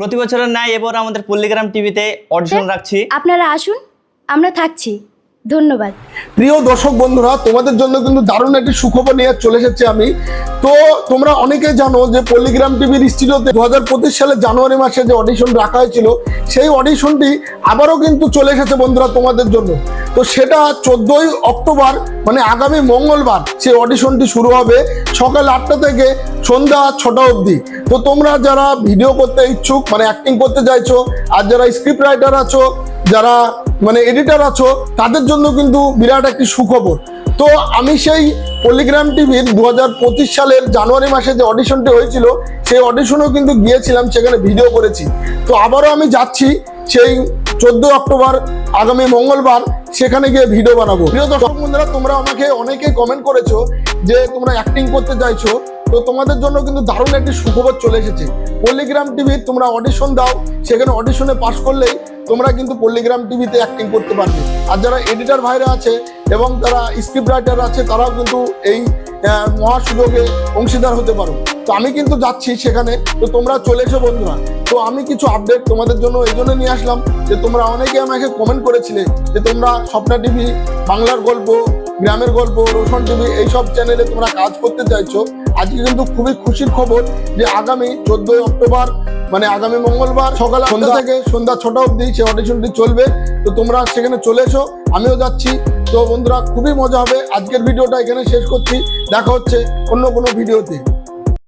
প্রতি বছরের ন্যায় এবার আমাদের পল্লীগ্রাম টিভিতে অডিশন রাখছি। আপনারা আসুন আমরা থাকছি। ধন্যবাদ। প্রিয় দর্শক বন্ধুরা তোমাদের জন্য কিন্তু দারুণ একটি সুখবর নিয়ে চলে এসেছি আমি। তো তোমরা অনেকেই জানো যে পল্লিগ্রাম টিভির স্টুডিওতে দু হাজার পঁচিশ সালের জানুয়ারি মাসে যে অডিশন রাখা হয়েছিল সেই অডিশনটি আবারও কিন্তু চলে এসেছে বন্ধুরা তোমাদের জন্য। তো সেটা চোদ্দোই অক্টোবর মানে আগামী মঙ্গলবার সেই অডিশনটি শুরু হবে সকাল আটটা থেকে সন্ধ্যা ছটা অবধি। তো তোমরা যারা ভিডিও করতে ইচ্ছুক মানে অ্যাক্টিং করতে চাইছো, আর যারা স্ক্রিপ্ট রাইটার আছো, যারা মানে এডিটার আছো, তাদের জন্য কিন্তু বিরাট একটি সুখবর। তো আমি সেই পলিগ্রাম টিভির দু হাজার পঁচিশ সালের জানুয়ারি মাসে যে অডিশনটি হয়েছিল, সেই অডিশনেও কিন্তু গিয়েছিলাম, সেখানে ভিডিও করেছি। তো আবারও আমি যাচ্ছি সেই চোদ্দ অক্টোবর, আগামী মঙ্গলবার। সেখানে গিয়ে ভিডিও বানাবো। প্রিয় দর্শক বন্ধুরা, তোমরা আমাকে অনেকে কমেন্ট করেছ যে তোমরা অ্যাক্টিং করতে চাইছো। তো তোমাদের জন্য কিন্তু দারুণ একটি সুখবর চলে এসেছে। পল্লিগ্রাম টিভি তোমরা অডিশন দাও। সেখানে অডিশনে পাশ করলেই তোমরা কিন্তু পল্লিগ্রাম টিভিতে অ্যাক্টিং করতে পারবে। আর যারা এডিটার ভাইরা আছে এবং তারা স্ক্রিপ্ট রাইটার আছে তারাও কিন্তু এই আহ, মহা সুযোগে অংশীদার হতে পারো। তো আমি কিন্তু যাচ্ছি সেখানে। তো তোমরা চলে এসো বন্ধুরা। তো আমি কিছু আপডেট তোমাদের জন্য এই জন্য নিয়ে আসলাম যে তোমরা অনেকে আমাকে কমেন্ট করেছিলে যে তোমরা স্বপ্না টিভি বাংলার গল্প গ্রামের গল্প রোশন টিভি এইসব চ্যানেলে তোমরা কাজ করতে চাইছো। আজকে কিন্তু খুবই খুশির খবর যে আগামী চোদ্দই অক্টোবর মানে আগামী মঙ্গলবার সকাল সন্ধ্যা থেকে সন্ধ্যা ছটা অবধি সে অডিশনটি চলবে। তো তোমরা সেখানে চলে এসো আমিও যাচ্ছি। তো বন্ধুরা খুবই মজা হবে। আজকের ভিডিওটা এখানে শেষ করছি। দেখা হচ্ছে অন্য কোনো ভিডিওতে।